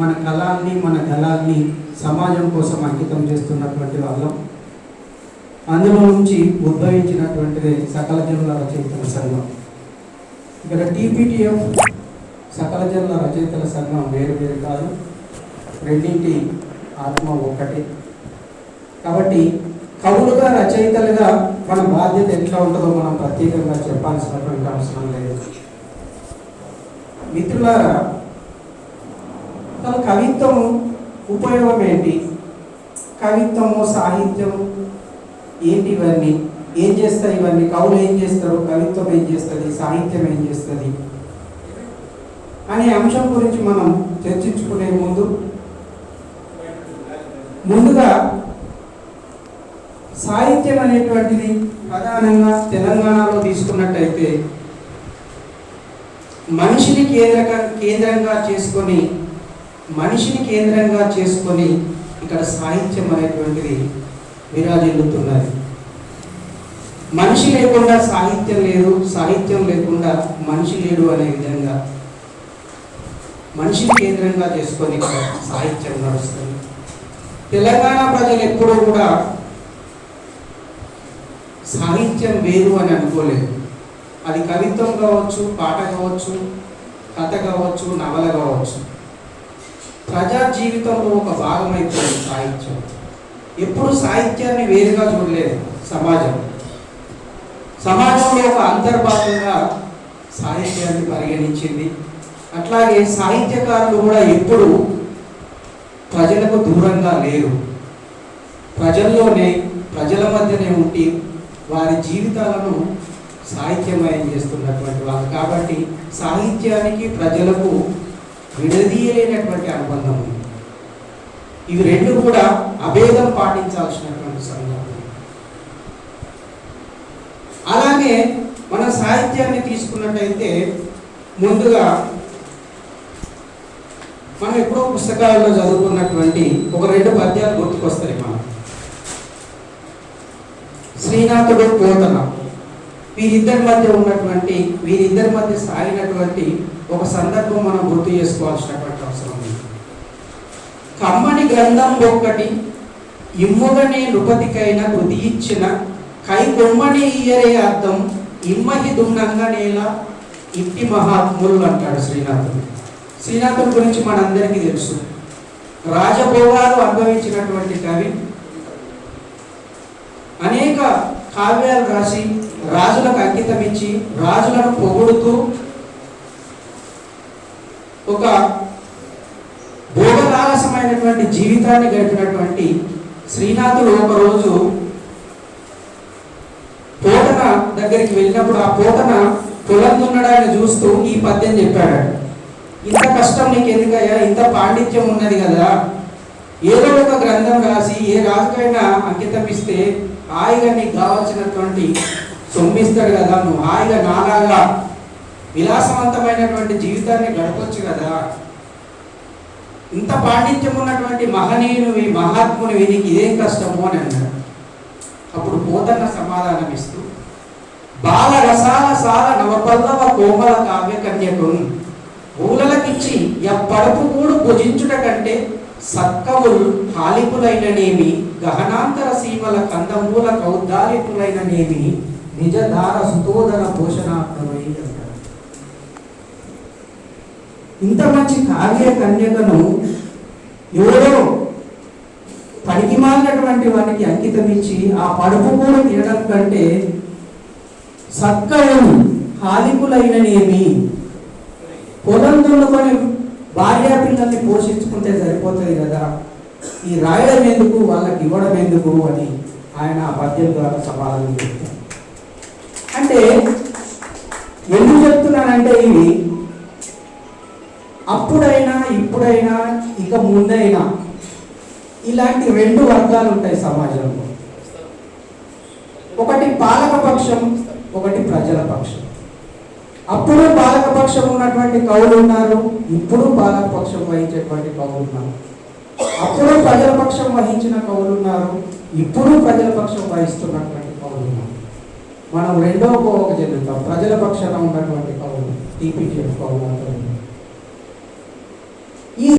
మన కళాన్ని మన గలాన్ని సమాజం కోసం అంకితం చేస్తున్నటువంటి వాళ్ళం. అందులో నుంచి ఉద్భవించినటువంటిదే సకల జనుల రచయితల సంఘం. ఇక్కడ టీపీటీఎఫ్ సకల జనుల రచయితల సంఘం వేరు వేరు కాదు. రెండింటి ఆత్మ ఒక్కటే. కాబట్టి కవులుగా రచయితలుగా మన బాధ్యత ఎట్లా ఉంటుందో మనం ప్రత్యేకంగా చెప్పాల్సినటువంటి అవసరం లేదు. మిత్రులారా అసలు కవిత్వం ఉపయోగం ఏంటి? కవిత్వము సాహిత్యం ఏంటి ఇవన్నీ? ఏం చేస్తాయి ఇవన్నీ? కవులు ఏం చేస్తారు? కవిత్వం ఏం చేస్తుంది? సాహిత్యం ఏం చేస్తుంది? అనే అంశం గురించి మనం చర్చించుకునే ముందు ముందుగా సాహిత్యం అనేటువంటిది ప్రధానంగా తెలంగాణలో తీసుకున్నట్టయితే మనిషిని కేంద్ర కేంద్రంగా చేసుకొని మనిషిని కేంద్రంగా చేసుకొని ఇక్కడ సాహిత్యం అనేటువంటిది విరాజిల్లుతున్నది. మనిషి లేకుండా సాహిత్యం లేదు సాహిత్యం లేకుండా మనిషి లేడు అనే విధంగా మనిషిని కేంద్రంగా చేసుకొని ఇక్కడ సాహిత్యం నడుస్తుంది. తెలంగాణ ప్రజలు ఎప్పుడూ కూడా సాహిత్యం వేరు అని అనుకోలేదు. అది కవిత్వం కావచ్చు పాట కావచ్చు కథ కావచ్చు నవల కావచ్చు. ప్రజా జీవితంలో ఒక భాగమైపోయింది సాహిత్యం. ఎప్పుడు సాహిత్యాన్ని వేరుగా చూడలేదు సమాజం. సమాజంలో ఒక అంతర్భాగంగా సాహిత్యాన్ని పరిగణించింది. అట్లాగే సాహిత్యకారులు కూడా ఎప్పుడు ప్రజలకు దూరంగా లేరు. ప్రజల్లోనే ప్రజల మధ్యనే ఉండి వారి జీవితాలను సాహిత్యమయం చేస్తున్నటువంటి వాళ్ళు. కాబట్టి సాహిత్యానికి ప్రజలకు విడదీయలేనటువంటి అనుబంధం ఉంది. ఇవి రెండు కూడా అభేదం పాటించాల్సినటువంటి సందర్భం అలాగే మన సాహిత్యాన్ని తీసుకున్నట్టయితే ముందుగా మనం ఎప్పుడో పుస్తకాలలో చదువుకున్నటువంటి ఒక రెండు పద్యాలు గుర్తుకొస్తాయి మనం శ్రీనాథుడు పోతన వీరిద్దరి మధ్య ఉన్నటువంటి వీరిద్దరి మధ్య సాగినటువంటి ఒక సందర్భం మనం గుర్తు చేసుకోవాల్సినటువంటి అవసరం ఉంది. కమ్మని గ్రంథం ఒక్కటి ఇమ్ముగనే నృపతికైన కృతి ఇచ్చిన కై కొమ్మని ఇయ్యరే అర్థం ఇమ్మహి దున్నంగా నేల ఇట్టి మహాత్ములు అంటాడు శ్రీనాథుడు. శ్రీనాథుడి గురించి మనందరికీ తెలుసు. రాజభోగాలు అనుభవించినటువంటి కవి అనేక కావ్యాలు రాసి రాజులకు అంకితం ఇచ్చి రాజులను పొగుడుతూ ఒక భోగలాలసమైనటువంటి జీవితాన్ని గడిపినటువంటి శ్రీనాథుడు ఒకరోజు పోతన దగ్గరికి వెళ్ళినప్పుడు ఆ పోతన పొలం దున్నడాన్ని చూస్తూ ఈ పద్యం చెప్పాడు. ఇంత కష్టం నీకు ఎందుకయ్యా ఇంత పాండిత్యం ఉన్నది కదా. ఏదో ఒక గ్రంథం రాసి ఏ రాజుకైనా అంకితం ఇస్తే హాయిగా నీకు కావాల్సినటువంటి సొమ్మిస్తాడు కదా నువ్వు హాయిగా నాలాగా విలాసవంతమైనటువంటి జీవితాన్ని గడపొచ్చు కదా. ఇంత పాండిత్యం ఉన్నటువంటి మహనీయునివి మహాత్మునివి నీకు ఇదేం కష్టము అని అన్నాడు అప్పుడు పోతన్న సమాధానం ఇస్తూ బాల రసాల సాల నవపల్లవ కోమల కావ్య కన్యకున్ ఊలలకిచ్చి ఎప్పడపు కూడు భుజించుట కంటే సక్కవులు హాలిపులైననేమి గహనాంతర సీమల కందమూల కౌద్దాలిపులైననేమి నిజధార సుతోదర పోషణార్థమై అంటారు. ఇంత మంచి కావ్య కన్యకను ఎవరో పనికి మాలినటువంటి వానికి అంకితం ఇచ్చి ఆ పడుపు కూడా తినడం కంటే సక్కలు హాలికులైననేమి పొలం దున్నుకొని భార్యా పిల్లల్ని పోషించుకుంటే సరిపోతుంది కదా. ఈ రాయడం ఎందుకు? వాళ్ళకి ఇవ్వడం ఎందుకు? అని ఆయన ఆ పద్యం ద్వారా సమాధానం చెప్తారు. అప్పుడైనా ఇప్పుడైనా ఇక ముందైనా ఇలాంటి రెండు వర్గాలు ఉంటాయి సమాజంలో. ఒకటి పాలక పక్షం ఒకటి ప్రజల పక్షం. అప్పుడు పాలక పక్షం ఉన్నటువంటి కవులు ఉన్నారు ఇప్పుడు పాలక పక్షం వహించేటువంటి కవులు ఉన్నారు. అప్పుడు ప్రజల పక్షం వహించిన కవులు ఉన్నారు ఇప్పుడు ప్రజల పక్షం వహిస్తున్నటువంటి కవులు ఉన్నారు. మనం రెండో కోవకు చెందుతాం ప్రజల పక్షాన ఉన్నటువంటి కవులు టీపీటీఎఫ్ కవులు అంటారు.